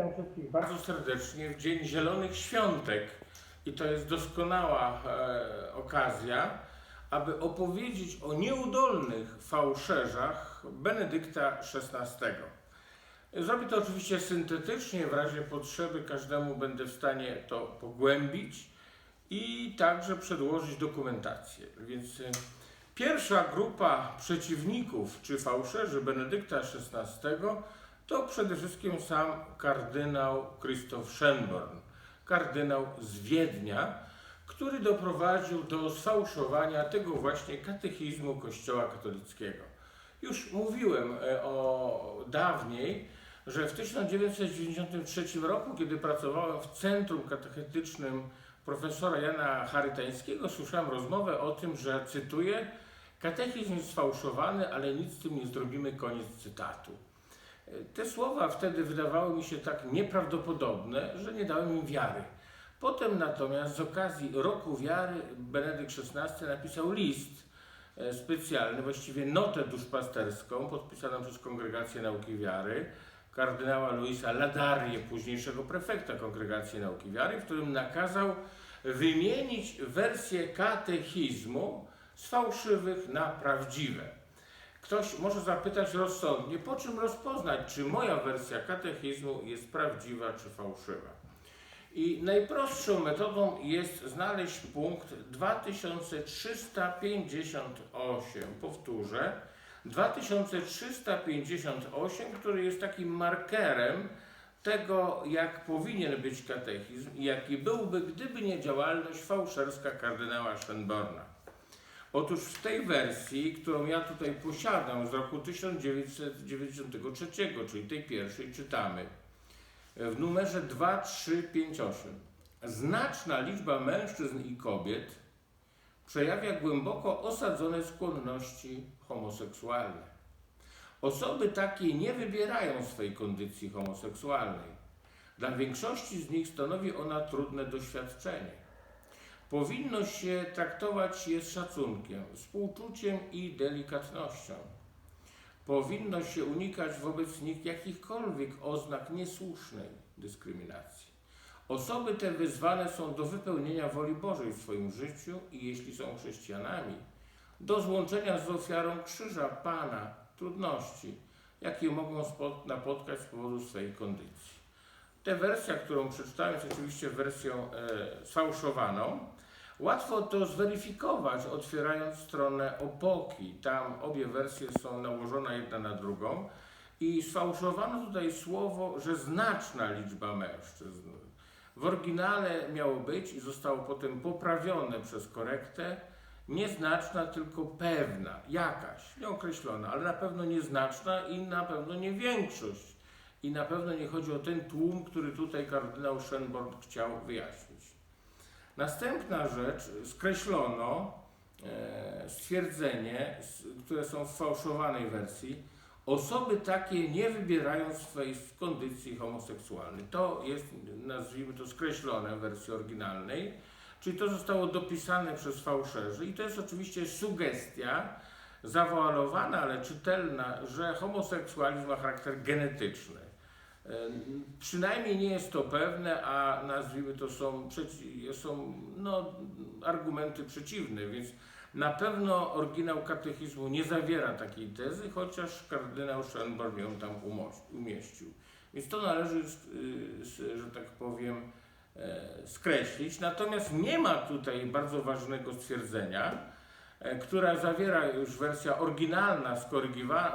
Witam wszystkich bardzo serdecznie w Dzień Zielonych Świątek i to jest doskonała e, okazja, aby opowiedzieć o nieudolnych fałszerzach Benedykta XVI. Zrobię to oczywiście syntetycznie, w razie potrzeby każdemu będę w stanie to pogłębić i także przedłożyć dokumentację. Więc e, pierwsza grupa przeciwników czy fałszerzy Benedykta XVI to przede wszystkim sam kardynał Krzysztof Schönborn, kardynał z Wiednia, który doprowadził do sfałszowania tego właśnie katechizmu Kościoła katolickiego. Już mówiłem e, o dawniej, że w 1993 roku, kiedy pracowałem w centrum katechetycznym profesora Jana Charytańskiego, słyszałem rozmowę o tym, że cytuję: Katechizm jest sfałszowany, ale nic z tym nie zrobimy. Koniec cytatu. Te słowa wtedy wydawały mi się tak nieprawdopodobne, że nie dałem im wiary. Potem natomiast z okazji Roku Wiary Benedykt XVI napisał list e, specjalny, właściwie notę duszpasterską podpisaną przez Kongregację Nauki Wiary, kardynała Luisa Ladarie, późniejszego prefekta Kongregacji Nauki Wiary, w którym nakazał wymienić wersję katechizmu z fałszywych na prawdziwe. Ktoś może zapytać rozsądnie, po czym rozpoznać, czy moja wersja katechizmu jest prawdziwa czy fałszywa. I najprostszą metodą jest znaleźć punkt 2358. Powtórzę, 2358, który jest takim markerem tego, jak powinien być katechizm i jaki byłby, gdyby nie działalność fałszerska kardynała Schönborna. Otóż w tej wersji, którą ja tutaj posiadam z roku 1993, czyli tej pierwszej, czytamy w numerze 2358. Znaczna liczba mężczyzn i kobiet przejawia głęboko osadzone skłonności homoseksualne. Osoby takie nie wybierają swej kondycji homoseksualnej. Dla większości z nich stanowi ona trudne doświadczenie. Powinno się traktować je z szacunkiem, współczuciem i delikatnością. Powinno się unikać wobec nich jakichkolwiek oznak niesłusznej dyskryminacji. Osoby te wyzwane są do wypełnienia woli Bożej w swoim życiu i jeśli są chrześcijanami, do złączenia z ofiarą krzyża Pana trudności, jakie mogą napotkać z powodu swojej kondycji. Ta wersja, którą przeczytałem, jest oczywiście wersją e, sfałszowaną. Łatwo to zweryfikować, otwierając stronę opoki. Tam obie wersje są nałożone jedna na drugą. I sfałszowano tutaj słowo, że znaczna liczba mężczyzn. W oryginale miało być i zostało potem poprawione przez korektę. Nieznaczna, tylko pewna, jakaś, nieokreślona, ale na pewno nieznaczna i na pewno nie większość. I na pewno nie chodzi o ten tłum, który tutaj kardynał Schönborn chciał wyjaśnić. Następna rzecz, skreślono e, stwierdzenie, które są w fałszowanej wersji. Osoby takie nie wybierają swojej kondycji homoseksualnej. To jest, nazwijmy to, skreślone w wersji oryginalnej, czyli to zostało dopisane przez fałszerzy i to jest oczywiście sugestia zawoalowana, ale czytelna, że homoseksualizm ma charakter genetyczny. Przynajmniej nie jest to pewne, a nazwijmy to są, są no, argumenty przeciwne, więc na pewno oryginał katechizmu nie zawiera takiej tezy, chociaż kardynał Schönborn ją tam umieścił. Więc to należy, że tak powiem, e, skreślić. Natomiast nie ma tutaj bardzo ważnego stwierdzenia, e, która zawiera już wersja oryginalna,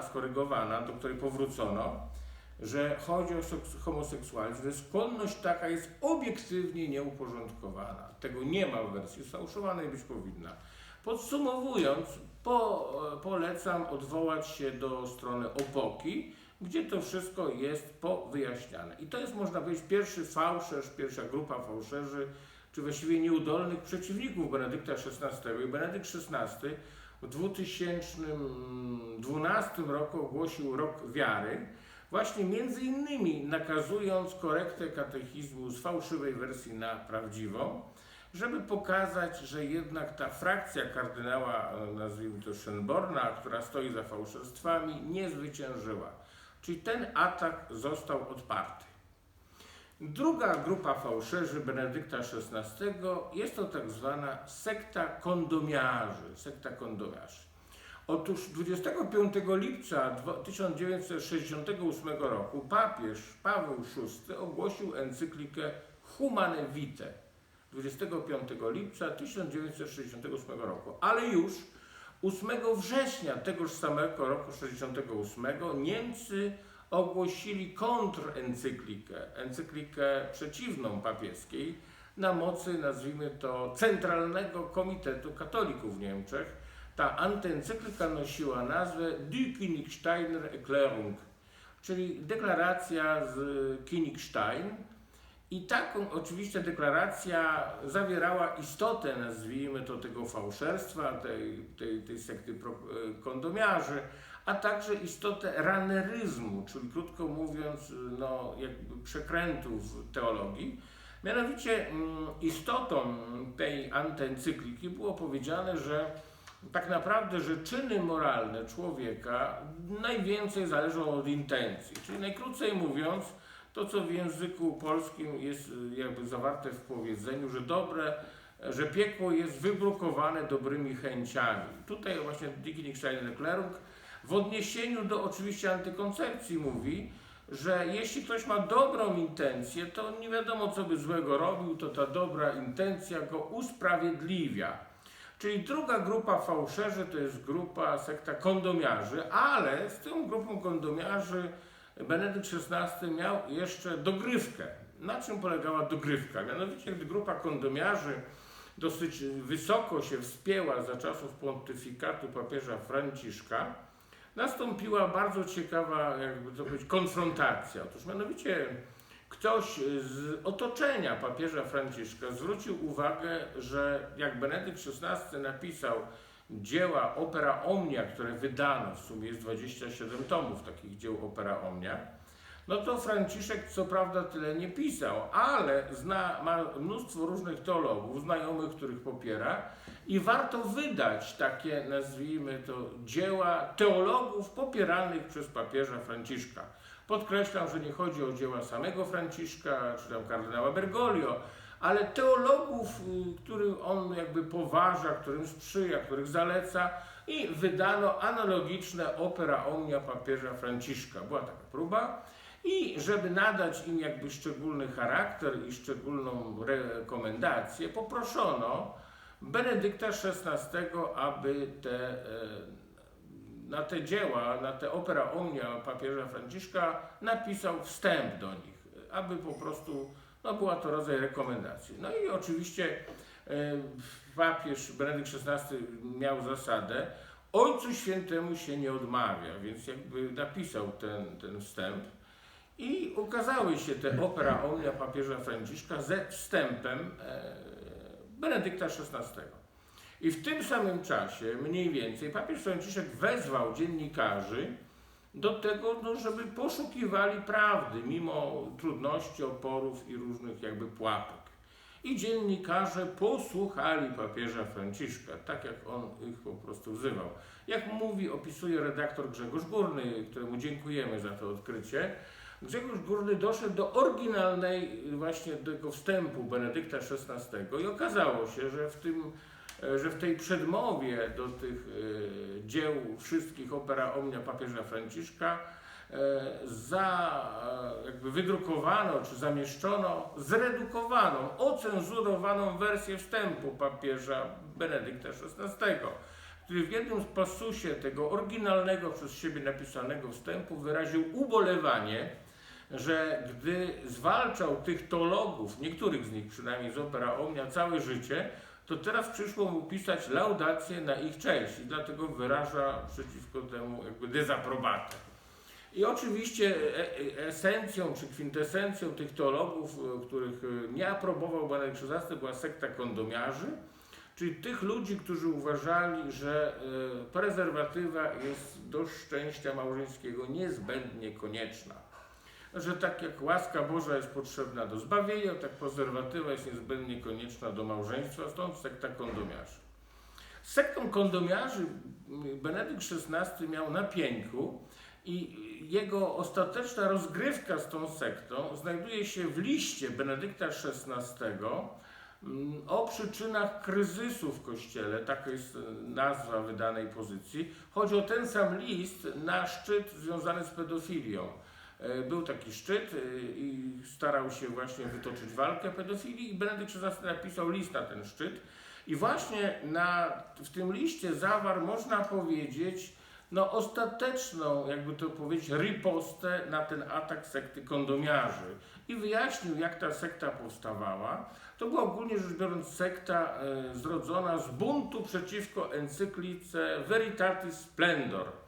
skorygowana, do której powrócono że chodzi o homoseksualizm, że skłonność taka jest obiektywnie nieuporządkowana. Tego nie ma w wersji sfałszowanej, być powinna. Podsumowując, po, polecam odwołać się do strony opoki, gdzie to wszystko jest powyjaśniane. I to jest, można powiedzieć, pierwszy fałszerz, pierwsza grupa fałszerzy, czy właściwie nieudolnych przeciwników Benedykta XVI. I Benedykt XVI w 2012 roku ogłosił rok wiary, właśnie między innymi nakazując korektę katechizmu z fałszywej wersji na prawdziwą, żeby pokazać, że jednak ta frakcja kardynała, nazwijmy to Schönborna, która stoi za fałszerstwami, nie zwyciężyła. Czyli ten atak został odparty. Druga grupa fałszerzy Benedykta XVI jest to tak zwana sekta kondomiarzy. Sekta kondomiarzy. Otóż 25 lipca dwa- 1968 roku papież Paweł VI ogłosił encyklikę Humane Vitae. 25 lipca 1968 roku. Ale już 8 września tegoż samego roku 68 Niemcy ogłosili kontrencyklikę, encyklikę przeciwną papieskiej na mocy, nazwijmy to, Centralnego Komitetu Katolików w Niemczech. Ta antyencyklika nosiła nazwę Die Königsteiner Erklärung, czyli deklaracja z Königstein. I taką oczywiście deklaracja zawierała istotę, nazwijmy to, tego fałszerstwa, tej, tej, tej sekty e, kondomiarzy, a także istotę raneryzmu, czyli krótko mówiąc, no, jakby przekrętów teologii. Mianowicie mm, istotą tej antencykliki było powiedziane, że tak naprawdę, że czyny moralne człowieka najwięcej zależą od intencji. Czyli najkrócej mówiąc, to co w języku polskim jest y, jakby zawarte w powiedzeniu, że dobre, że piekło jest wybrukowane dobrymi chęciami. Tutaj właśnie Dickinstein Leclerc w odniesieniu do oczywiście antykoncepcji mówi, że jeśli ktoś ma dobrą intencję, to nie wiadomo co by złego robił, to ta dobra intencja go usprawiedliwia. Czyli druga grupa fałszerzy to jest grupa sekta kondomiarzy, ale z tą grupą kondomiarzy Benedykt XVI miał jeszcze dogrywkę. Na czym polegała dogrywka? Mianowicie, gdy grupa kondomiarzy dosyć wysoko się wspięła za czasów pontyfikatu papieża Franciszka, nastąpiła bardzo ciekawa, jakby to powiedzieć, konfrontacja. Otóż mianowicie ktoś z otoczenia papieża Franciszka zwrócił uwagę, że jak Benedykt XVI napisał dzieła Opera Omnia, które wydano, w sumie jest 27 tomów takich dzieł Opera Omnia, no to Franciszek co prawda tyle nie pisał, ale zna, ma mnóstwo różnych teologów, znajomych, których popiera i warto wydać takie, nazwijmy to, dzieła teologów popieranych przez papieża Franciszka. Podkreślam, że nie chodzi o dzieła samego Franciszka, czy tam kardynała Bergoglio, ale teologów, y, których on jakby poważa, którym sprzyja, których zaleca i wydano analogiczne opera omnia papieża Franciszka. Była taka próba i żeby nadać im jakby szczególny charakter i szczególną rekomendację, poproszono Benedykta XVI, aby te, e, na te dzieła, na te opera omnia papieża Franciszka napisał wstęp do nich, aby po prostu no była to rodzaj rekomendacji. No i oczywiście e, papież Benedykt XVI miał zasadę, Ojcu Świętemu się nie odmawia, więc jakby napisał ten, ten wstęp i ukazały się te opera omnia papieża Franciszka ze wstępem e, Benedykta XVI. I w tym samym czasie, mniej więcej, papież Franciszek wezwał dziennikarzy do tego, no, żeby poszukiwali prawdy, mimo trudności, oporów i różnych jakby pułapek. I dziennikarze posłuchali papieża Franciszka, tak jak on ich po prostu wzywał. Jak mówi, opisuje redaktor Grzegorz Górny, któremu dziękujemy za to odkrycie, Grzegorz Górny doszedł do oryginalnej właśnie tego wstępu Benedykta XVI i okazało się, że w tym e, że w tej przedmowie do tych e, dzieł wszystkich opera omnia papieża Franciszka e, za jakby wydrukowano czy zamieszczono zredukowaną, ocenzurowaną wersję wstępu papieża Benedykta XVI, który w jednym pasusie tego oryginalnego przez siebie napisanego wstępu wyraził ubolewanie, że gdy zwalczał tych teologów, niektórych z nich przynajmniej z opera omnia całe życie, to teraz przyszło mu pisać laudację na ich cześć i dlatego wyraża przeciwko temu jakby dezaprobatę. I oczywiście e- e- esencją czy kwintesencją tych teologów, e, których nie aprobował Benedykt XVI była sekta kondomiarzy, czyli tych ludzi, którzy uważali, że prezerwatywa jest do szczęścia małżeńskiego niezbędnie konieczna że tak jak łaska Boża jest potrzebna do zbawienia, tak prezerwatywa jest niezbędnie konieczna do małżeństwa, stąd sekta kondomiarzy. Z sektą kondomiarzy Benedykt XVI miał na pięku I jego ostateczna rozgrywka z tą sektą znajduje się w liście Benedykta XVI mm, o przyczynach kryzysu w Kościele, taka jest nazwa wydanej pozycji. Chodzi o ten sam list na szczyt związany z pedofilią. E, Był taki szczyt e, i starał się właśnie wytoczyć walkę pedofilii i Benedykt XVI napisał list na ten szczyt. I właśnie na, w tym liście zawarł, można powiedzieć, no ostateczną, jakby to powiedzieć, ripostę na ten atak sekty kondomiarzy. I wyjaśnił, jak ta sekta powstawała. To była ogólnie rzecz biorąc sekta e, zrodzona z buntu przeciwko encyklice Veritatis Splendor.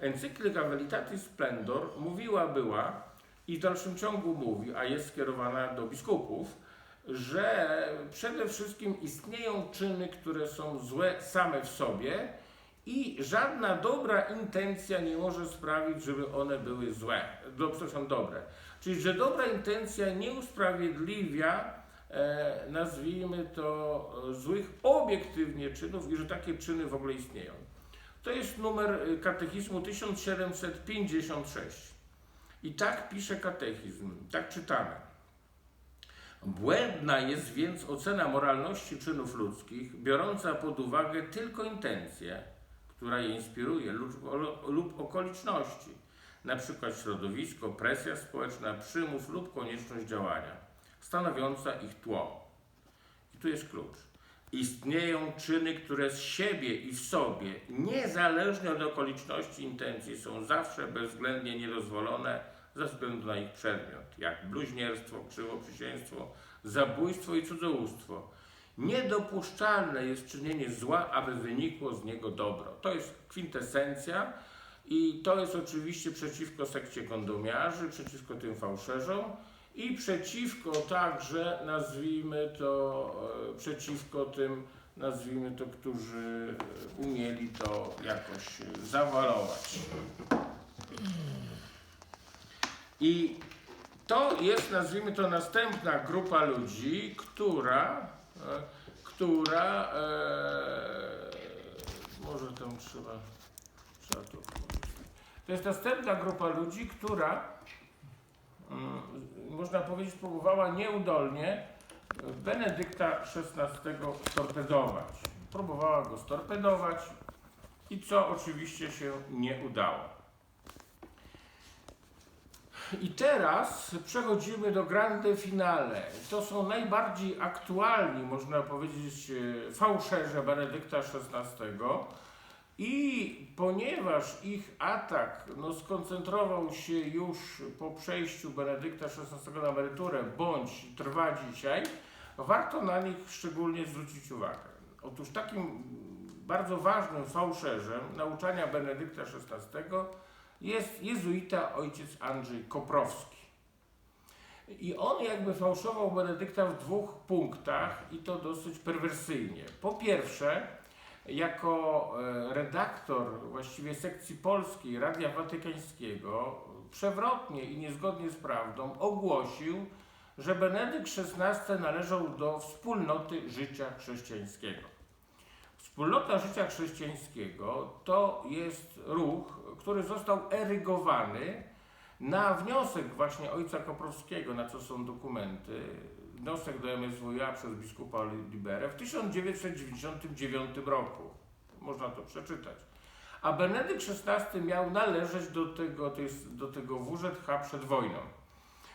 Encyklika Veritatis Splendor mówiła była i w dalszym ciągu mówi, a jest skierowana do biskupów, że przede wszystkim istnieją czyny, które są złe same w sobie i żadna dobra intencja nie może sprawić, żeby one były złe, do, przepraszam, dobre. Czyli, że dobra intencja nie usprawiedliwia, e, nazwijmy to, e, złych obiektywnie czynów i że takie czyny w ogóle istnieją. To jest numer y, katechizmu 1756. I tak pisze katechizm, tak czytamy. Błędna jest więc ocena moralności czynów ludzkich, biorąca pod uwagę tylko intencję, która je inspiruje, lub, okoliczności, przykład środowisko, presja społeczna, przymus lub konieczność działania, stanowiąca ich tło. I tu jest klucz. Istnieją czyny, które z siebie i w sobie, niezależnie od okoliczności intencji, są zawsze bezwzględnie niedozwolone ze względu na ich przedmiot, jak bluźnierstwo, krzywoprzysięstwo, zabójstwo i cudzołóstwo. Niedopuszczalne jest czynienie zła, aby wynikło z niego dobro. To jest kwintesencja i to jest oczywiście przeciwko sekcie kondomiarzy, przeciwko tym fałszerzom i przeciwko także, nazwijmy to, e, przeciwko tym, nazwijmy to, którzy umieli to jakoś zawalować. I to jest, nazwijmy to, następna grupa ludzi, która, e, która, e, może tam trzeba, trzeba to. To jest następna grupa ludzi, która, można powiedzieć, próbowała nieudolnie Benedykta XVI storpedować. Próbowała go storpedować i co oczywiście się nie udało. I teraz przechodzimy do grande finale. To są najbardziej aktualni, można powiedzieć, e, fałszerze Benedykta XVI. I ponieważ ich atak no, skoncentrował się już po przejściu Benedykta XVI na emeryturę, bądź trwa dzisiaj, warto na nich szczególnie zwrócić uwagę. Otóż takim bardzo ważnym fałszerzem nauczania Benedykta XVI jest jezuita ojciec Andrzej Koprowski. I on jakby fałszował Benedykta w dwóch punktach i to dosyć perwersyjnie. Po pierwsze, jako e, redaktor właściwie sekcji polskiej Radia Watykańskiego przewrotnie i niezgodnie z prawdą ogłosił, że Benedykt XVI należał do wspólnoty życia chrześcijańskiego. Wspólnota życia chrześcijańskiego to jest ruch, który został erygowany na wniosek właśnie ojca Koprowskiego, na co są dokumenty, wniosek do MSWiA przez biskupa Liberę w 1999 roku. Można to przeczytać. A Benedykt XVI miał należeć do tego, do tego WZH przed wojną.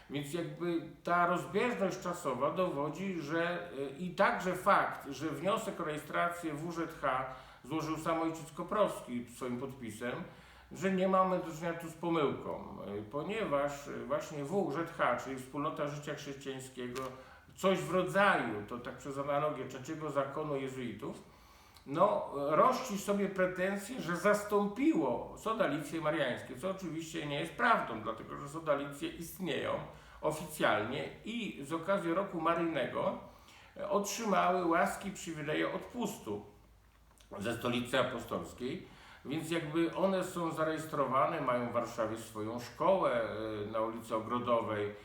Więc jakby ta rozbieżność czasowa dowodzi, że y, i także fakt, że wniosek o rejestrację WZH złożył sam ojciec Koprowski swoim podpisem, że nie mamy do czynienia tu z pomyłką, y, ponieważ y, właśnie WZH, czyli Wspólnota Życia Chrześcijańskiego, coś w rodzaju, to tak przez analogię trzeciego zakonu jezuitów, no, rości sobie pretensje, że zastąpiło sodalicje mariańskie, co oczywiście nie jest prawdą, dlatego że sodalicje istnieją oficjalnie i z okazji roku maryjnego e, otrzymały łaski przywileje odpustu ze stolicy apostolskiej, więc jakby one są zarejestrowane, mają w Warszawie swoją szkołę e, na ulicy Ogrodowej,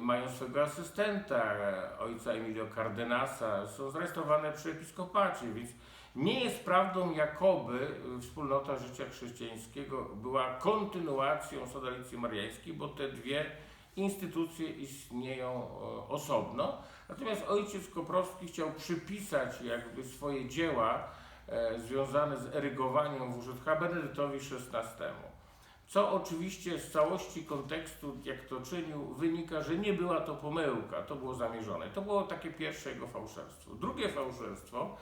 mają swojego asystenta, ojca Emilio Cardenasa, są zarejestrowane przy episkopacie, więc Nie jest prawdą, jakoby wspólnota życia chrześcijańskiego była kontynuacją sodalicji mariańskiej, bo te dwie instytucje istnieją e, osobno. Natomiast ojciec Koprowski chciał przypisać jakby swoje dzieła e, związane z erygowaniem WŻH Benedyktowi XVI. Co oczywiście z całości kontekstu, jak to czynił, wynika, że nie była to pomyłka, to było zamierzone. To było takie pierwsze jego fałszerstwo. Drugie fałszerstwo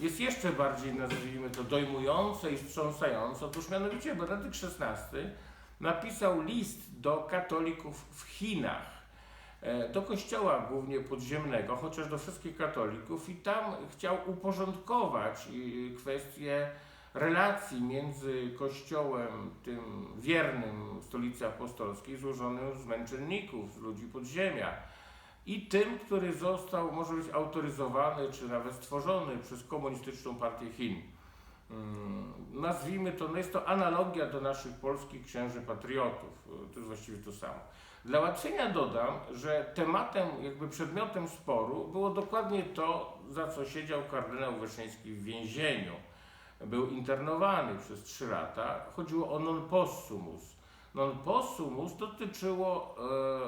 jest jeszcze bardziej, nazwijmy to, dojmujące i wstrząsające. Otóż mianowicie Benedykt XVI napisał list do katolików w Chinach, e, do kościoła głównie podziemnego, chociaż do wszystkich katolików, i tam chciał uporządkować y, kwestie relacji między kościołem tym wiernym stolicy apostolskiej, złożonym z męczenników, z ludzi podziemia, i tym, który został, może być autoryzowany, czy nawet stworzony przez komunistyczną partię Chin. Mm, Nazwijmy to, no jest to analogia do naszych polskich księży patriotów. To jest właściwie to samo. Dla ułatwienia dodam, że tematem, jakby przedmiotem sporu było dokładnie to, za co siedział kardynał Wyszyński w więzieniu. Był internowany przez trzy lata. Chodziło o non possumus. Non possumus dotyczyło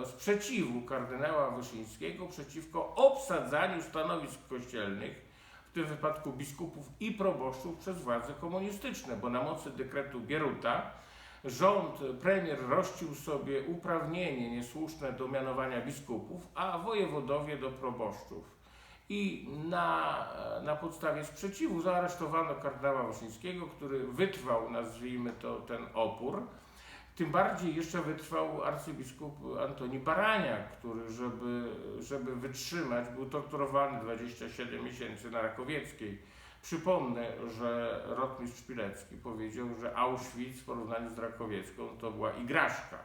e, sprzeciwu kardynała Wyszyńskiego przeciwko obsadzaniu stanowisk kościelnych w tym wypadku biskupów i proboszczów przez władze komunistyczne, bo na mocy dekretu Bieruta rząd, premier rościł sobie uprawnienie niesłuszne do mianowania biskupów, a wojewodowie do proboszczów. I na, na podstawie sprzeciwu zaaresztowano kardynała Wyszyńskiego, który wytrwał, nazwijmy to, ten opór. Tym bardziej jeszcze wytrwał arcybiskup Antoni Baraniak, który, żeby, żeby wytrzymać, był torturowany 27 miesięcy na Rakowieckiej. Przypomnę, że rotmistrz Szpilecki powiedział, że Auschwitz w porównaniu z Rakowiecką to była igraszka.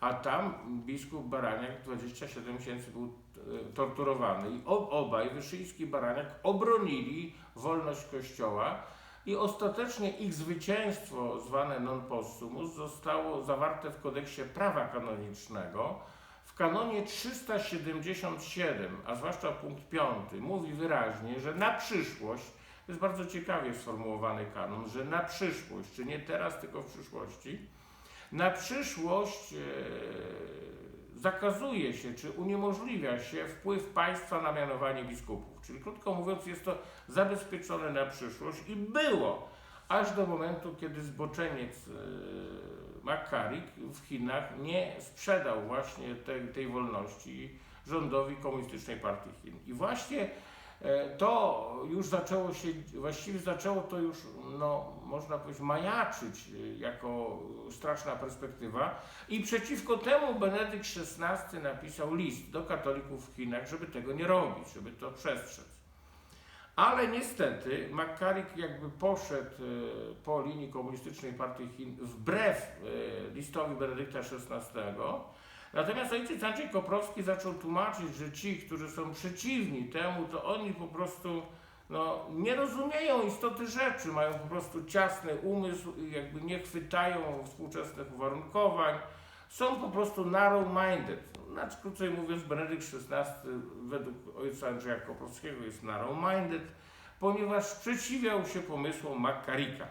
A tam biskup Baraniak 27 miesięcy był e, torturowany. I ob, obaj, Wyszyński i Baraniak, obronili wolność Kościoła i ostatecznie ich zwycięstwo, zwane non possumus, zostało zawarte w kodeksie prawa kanonicznego. W kanonie 377, a zwłaszcza punkt 5, mówi wyraźnie, że na przyszłość, to jest bardzo ciekawie sformułowany kanon, że na przyszłość, czy nie teraz, tylko w przyszłości, na przyszłość e, zakazuje się, czy uniemożliwia się wpływ państwa na mianowanie biskupów. Czyli krótko mówiąc, jest to zabezpieczone na przyszłość i było aż do momentu, kiedy zboczeniec e, McCarrick w Chinach nie sprzedał właśnie tej, tej wolności rządowi Komunistycznej Partii Chin. I właśnie e, to już zaczęło się, właściwie zaczęło to już, no, można powiedzieć, majaczyć e, jako straszna perspektywa. I przeciwko temu Benedykt XVI napisał list do katolików w Chinach, żeby tego nie robić, żeby to przestrzec. Ale niestety McCarrick jakby poszedł e, po linii komunistycznej partii Chin wbrew e, listowi Benedykta XVI. Natomiast ojciec Andrzej Koprowski zaczął tłumaczyć, że ci, którzy są przeciwni temu, to oni po prostu no, nie rozumieją istoty rzeczy, mają po prostu ciasny umysł jakby nie chwytają współczesnych uwarunkowań, są po prostu narrow-minded. Znaczy, krócej mówiąc, Benedykt XVI według ojca Andrzeja Koprowskiego jest narrow-minded, ponieważ sprzeciwiał się pomysłom Makarika.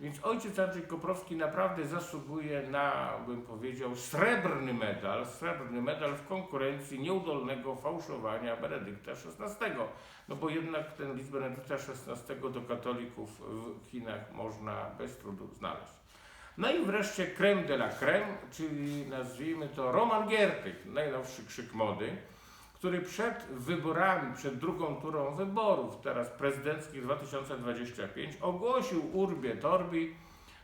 Więc ojciec Andrzej Koprowski naprawdę zasługuje na, bym powiedział, srebrny medal, srebrny medal w konkurencji nieudolnego fałszowania Benedykta XVI. No bo jednak ten list Benedykta XVI do katolików w Chinach można bez trudu znaleźć. No i wreszcie creme de la creme, czyli nazwijmy to Roman Giertych, najnowszy krzyk mody, który przed wyborami, przed drugą turą wyborów, teraz prezydenckich 2025, ogłosił Urbie Torbi,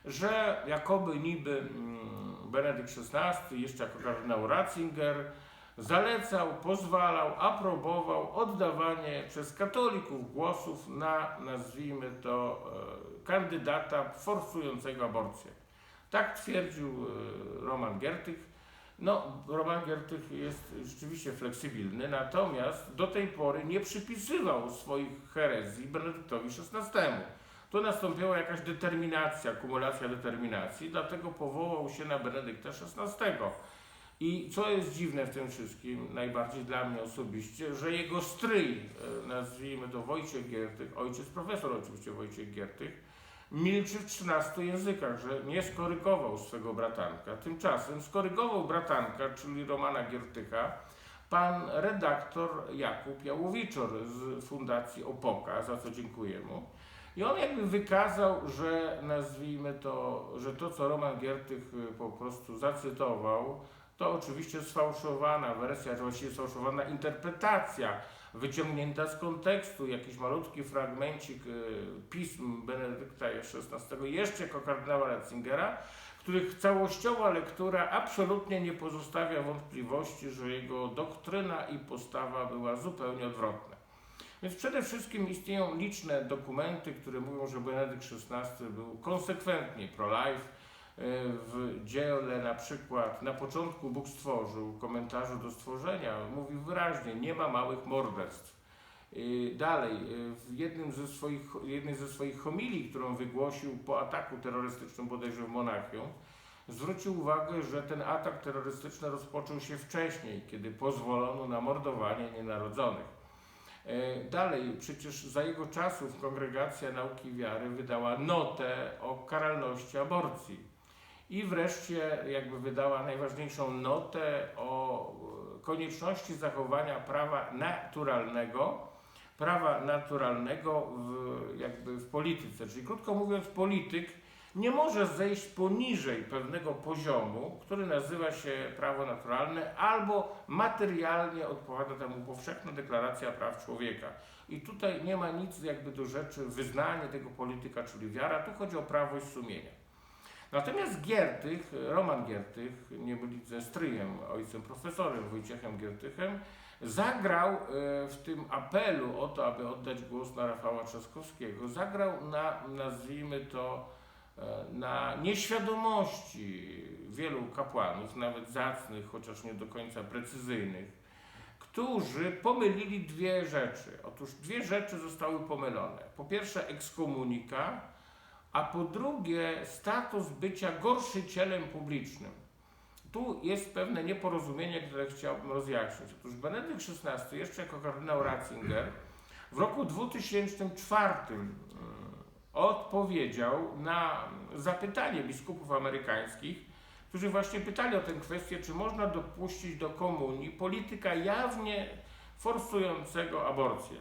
że jakoby niby mm, Benedykt XVI, jeszcze jako kardynał Ratzinger, zalecał, pozwalał, aprobował oddawanie przez katolików głosów na, nazwijmy to, e, kandydata forsującego aborcję. Tak twierdził e, Roman Giertych. No, Roman Giertych jest rzeczywiście fleksybylny, natomiast do tej pory nie przypisywał swoich herezji Benedyktowi XVI. Tu nastąpiła jakaś determinacja, kumulacja determinacji, dlatego powołał się na Benedykta XVI. I co jest dziwne w tym wszystkim, najbardziej dla mnie osobiście, że jego stryj, e, nazwijmy to Wojciech Giertych, ojciec profesor oczywiście Wojciech Giertych, milczy w 13 językach, że nie skorygował swego bratanka. Tymczasem skorygował bratanka, czyli Romana Giertycha, pan redaktor Jakub Jałowiczor z Fundacji Opoka, za co dziękuję mu. I on jakby wykazał, że nazwijmy to, że to co Roman Giertych y, po prostu zacytował, to oczywiście sfałszowana wersja, czy właściwie sfałszowana interpretacja, wyciągnięta z kontekstu, jakiś malutki fragmencik y, pism Benedykta XVI, jeszcze jako kardynała Ratzingera, których całościowa lektura absolutnie nie pozostawia wątpliwości, że jego doktryna i postawa była zupełnie odwrotna. Więc przede wszystkim istnieją liczne dokumenty, które mówią, że Benedykt XVI był konsekwentnie pro-life. Y, W dziele na przykład na początku Bóg stworzył, komentarzu do stworzenia, mówił wyraźnie, nie ma małych morderstw. Y, Dalej, y, w jednym ze swoich, jednej ze swoich homilii, którą wygłosił po ataku terrorystycznym bodajże w Monachium, zwrócił uwagę, że ten atak terrorystyczny rozpoczął się wcześniej, kiedy pozwolono na mordowanie nienarodzonych. E, Dalej, przecież za jego czasów Kongregacja Nauki Wiary wydała notę o karalności aborcji. I wreszcie jakby wydała najważniejszą notę o konieczności zachowania prawa naturalnego, prawa naturalnego w, jakby w polityce. Czyli krótko mówiąc, polityk nie może zejść poniżej pewnego poziomu, który nazywa się prawo naturalne, albo materialnie odpowiada temu powszechna deklaracja praw człowieka. I tutaj nie ma nic jakby do rzeczy wyznanie tego polityka, czyli wiara, tu chodzi o prawość sumienia. Natomiast Giertych, Roman Giertych, nie mylić ze stryjem, ojcem profesorem Wojciechem Giertychem, zagrał e, w tym apelu o to, aby oddać głos na Rafała Trzaskowskiego, zagrał na, nazwijmy to, e, na nieświadomości wielu kapłanów, nawet zacnych, chociaż nie do końca precyzyjnych, którzy pomylili dwie rzeczy. Otóż dwie rzeczy zostały pomylone. Po pierwsze ekskomunika, a po drugie status bycia gorszycielem publicznym. Tu jest pewne nieporozumienie, które chciałbym rozjaśnić. Otóż Benedykt XVI, jeszcze jako kardynał Ratzinger, w roku 2004 mm, odpowiedział na zapytanie biskupów amerykańskich, którzy właśnie pytali o tę kwestię, czy można dopuścić do komunii polityka jawnie forsującego aborcję.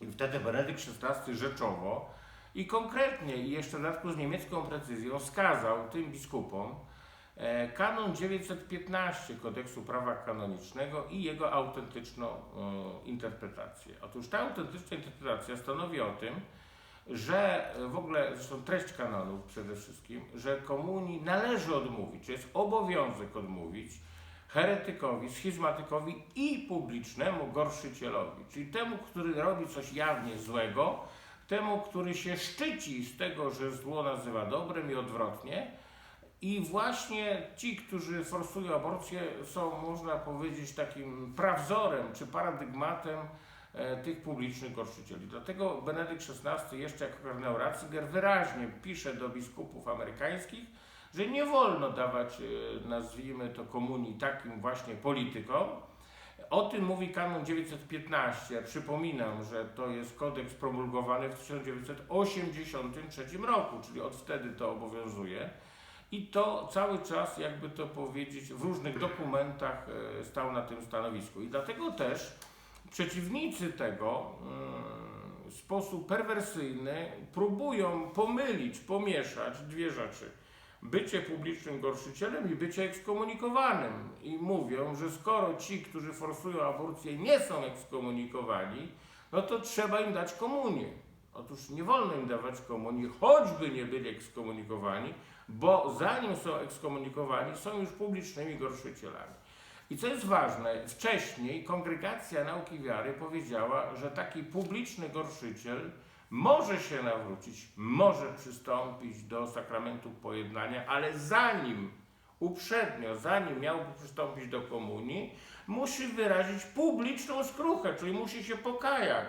I wtedy Benedykt XVI rzeczowo i konkretnie, i jeszcze w dodatku z niemiecką precyzją, wskazał tym biskupom e, kanon 915 kodeksu prawa kanonicznego i jego autentyczną e, interpretację. Otóż ta autentyczna interpretacja stanowi o tym, że w ogóle, zresztą treść kanonów przede wszystkim, że komunii należy odmówić, jest obowiązek odmówić heretykowi, schizmatykowi i publicznemu gorszycielowi, czyli temu, który robi coś jawnie złego, temu, który się szczyci z tego, że zło nazywa dobrem i odwrotnie. I właśnie ci, którzy forsują aborcję, są, można powiedzieć, takim prawzorem czy paradygmatem e, tych publicznych gorszycieli. Dlatego Benedykt XVI, jeszcze jako kardynał Ratzinger, wyraźnie pisze do biskupów amerykańskich, że nie wolno dawać, e, nazwijmy to, komunii takim właśnie politykom, o tym mówi kanon 915. Ja przypominam, że to jest kodeks promulgowany w 1983 roku, czyli od wtedy to obowiązuje. I to cały czas, jakby to powiedzieć, w różnych dokumentach e, stał na tym stanowisku. I dlatego też przeciwnicy tego mm, w sposób perwersyjny próbują pomylić, pomieszać dwie rzeczy bycie publicznym gorszycielem i bycie ekskomunikowanym. I mówią, że skoro ci, którzy forsują aborcję, nie są ekskomunikowani, no to trzeba im dać komunię. Otóż nie wolno im dawać komunii, choćby nie byli ekskomunikowani, bo zanim są ekskomunikowani, są już publicznymi gorszycielami. I co jest ważne, wcześniej Kongregacja Nauki Wiary powiedziała, że taki publiczny gorszyciel może się nawrócić, może przystąpić do sakramentu pojednania, ale zanim, uprzednio, zanim miałby przystąpić do komunii, musi wyrazić publiczną skruchę, czyli musi się pokajać.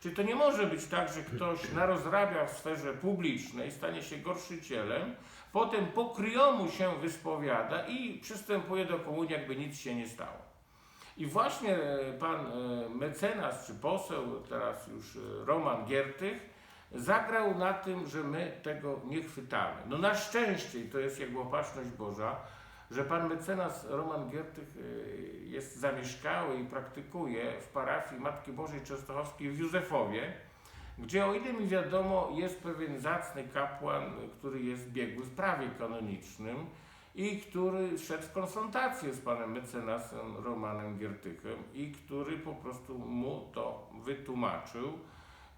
Czyli to nie może być tak, że ktoś narozrabia w sferze publicznej, stanie się gorszycielem, potem po kryjomu się wyspowiada i przystępuje do komunii, jakby nic się nie stało. I właśnie e, pan e, mecenas czy poseł, teraz już e, Roman Giertych, zagrał na tym, że my tego nie chwytamy. No na szczęście, i to jest jakby opatrzność Boża, że pan mecenas Roman Giertych jest zamieszkały i praktykuje w parafii Matki Bożej Częstochowskiej w Józefowie, gdzie o ile mi wiadomo jest pewien zacny kapłan, który jest biegły w prawie kanonicznym i który szedł w konfrontację z panem mecenasem Romanem Giertychem i który po prostu mu to wytłumaczył.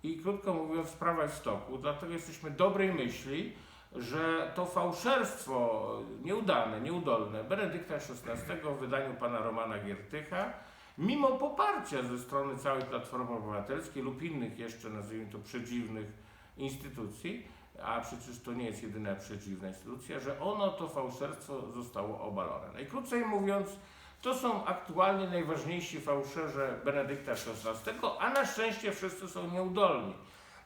I krótko mówiąc, sprawa jest w toku, dlatego jesteśmy dobrej myśli, że to fałszerstwo nieudane, nieudolne Benedykta XVI w wydaniu pana Romana Giertycha, mimo poparcia ze strony całej Platformy Obywatelskiej lub innych jeszcze, nazwijmy to, przedziwnych instytucji, a przecież to nie jest jedyna przedziwna instytucja, że ono, to fałszerstwo zostało obalone. Najkrócej mówiąc, to są aktualnie najważniejsi fałszerze Benedykta XVI, a na szczęście wszyscy są nieudolni.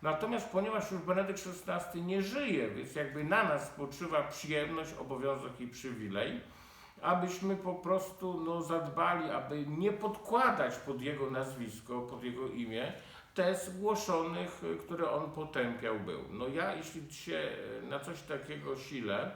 Natomiast ponieważ już Benedykt XVI nie żyje, więc jakby na nas spoczywa przyjemność, obowiązek i przywilej, abyśmy po prostu no, zadbali, aby nie podkładać pod jego nazwisko, pod jego imię tez głoszonych, y, które on potępiał był. No ja, jeśli się y, na coś takiego silę,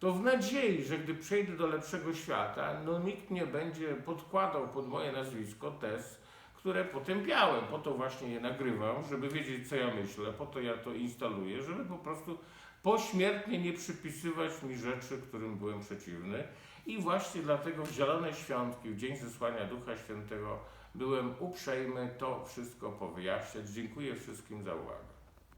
to w nadziei, że gdy przejdę do lepszego świata, no nikt nie będzie podkładał pod moje nazwisko tez, które potępiałem. Po to właśnie je nagrywam, żeby wiedzieć, co ja myślę, po to ja to instaluję, żeby po prostu pośmiertnie nie przypisywać mi rzeczy, którym byłem przeciwny. I właśnie dlatego w Zielone Świątki, w Dzień Zesłania Ducha Świętego, byłem uprzejmy to wszystko powyjaśniać. Dziękuję wszystkim za uwagę.